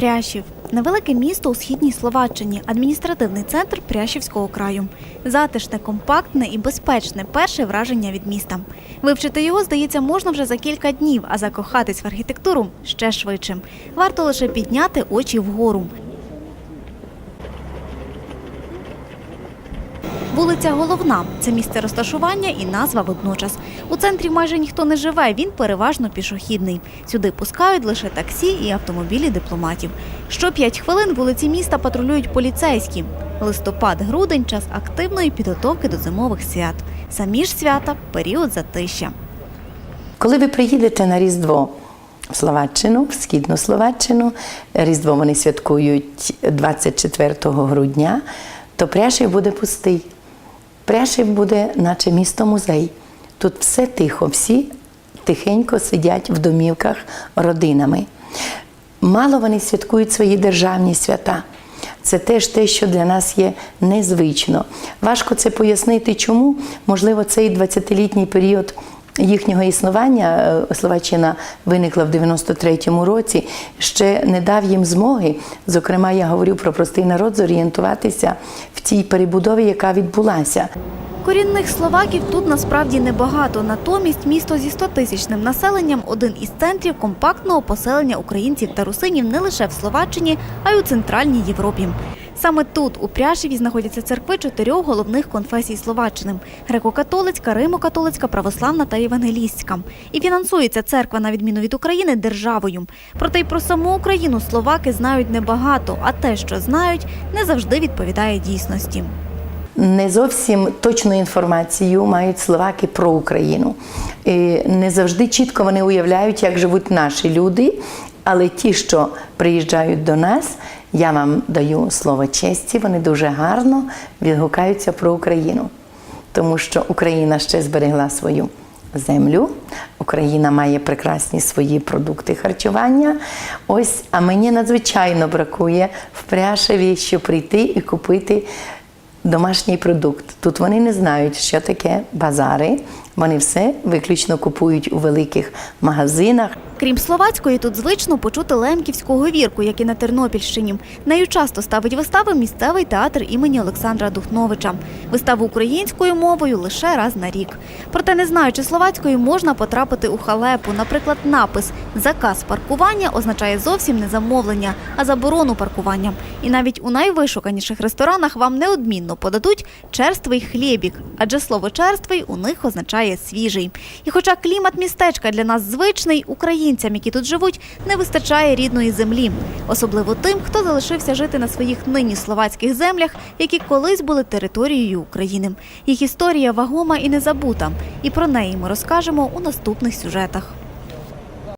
Прящів невелике місто у східній Словаччині, адміністративний центр Прящівського краю. Затишне, компактне і безпечне перше враження від міста. Вивчити його, здається, можна вже за кілька днів, а закохатись в архітектуру ще швидше. Варто лише підняти очі вгору. Вулиця Головна це місце розташування і назва водночас. У центрі майже ніхто не живе, він переважно пішохідний. Сюди пускають лише таксі і автомобілі дипломатів. Що п'ять хвилин вулиці міста патрулюють поліцейські. Листопад-грудень час активної підготовки до зимових свят. Самі ж свята період затища. Коли ви приїдете на Різдво в Словаччину, в східну Словаччину, Різдво вони святкують 24 грудня, то Пряшів буде пустий. Пряшів буде, наче місто музей. Тут все тихо, всі тихенько сидять в домівках родинами. Мало вони святкують свої державні свята. Це теж те, що для нас є незвично. Важко це пояснити, чому. Можливо, цей 20-літній період їхнього існування е, Словаччина виникла в 93-му році, ще не дав їм змоги. Зокрема, я говорю про простий народ зорієнтуватися в цій перебудові, яка відбулася. Корінних словаків тут насправді небагато. Натомість місто зі 100-тисячним населенням один із центрів компактного поселення українців та русинів не лише в Словаччині, а й у Центральній Європі. Саме тут, у Пряшеві, знаходяться церкви чотирьох головних конфесій Словаччини: греко-католицька, римо-католицька, православна та євангелістська. І фінансується церква, на відміну від України, державою. Проте й про саму Україну словаки знають небагато, а те, що знають, не завжди відповідає дійсності. Не зовсім точну інформацію мають словаки про Україну. І Не завжди чітко вони уявляють, як живуть наші люди, але ті, що приїжджають до нас, я вам даю слово честі, вони дуже гарно відгукаються про Україну, тому що Україна ще зберегла свою землю. Україна має прекрасні свої продукти харчування. Ось, а мені надзвичайно бракує в Пряшеві, щоб прийти і купити домашній продукт. Тут вони не знають, що таке базари. Вони все виключно купують у великих магазинах. Крім словацької, тут звично почути лемківську говірку, як і на Тернопільщині. Нею часто ставить вистави місцевий театр імені Олександра Духновича. Виставу українською мовою лише раз на рік. Проте, не знаючи словацької, можна потрапити у халепу. Наприклад, напис Заказ паркування означає зовсім не замовлення, а заборону паркування. І навіть у найвишуканіших ресторанах вам неодмінно подадуть черствий хлібік, адже слово черствий у них означає свіжий. І хоча клімат містечка для нас звичний, українцям, які тут живуть, не вистачає рідної землі, особливо тим, хто залишився жити на своїх нині словацьких землях, які колись були територією України. Їх історія вагома і незабута, і про неї ми розкажемо у наступних сюжетах.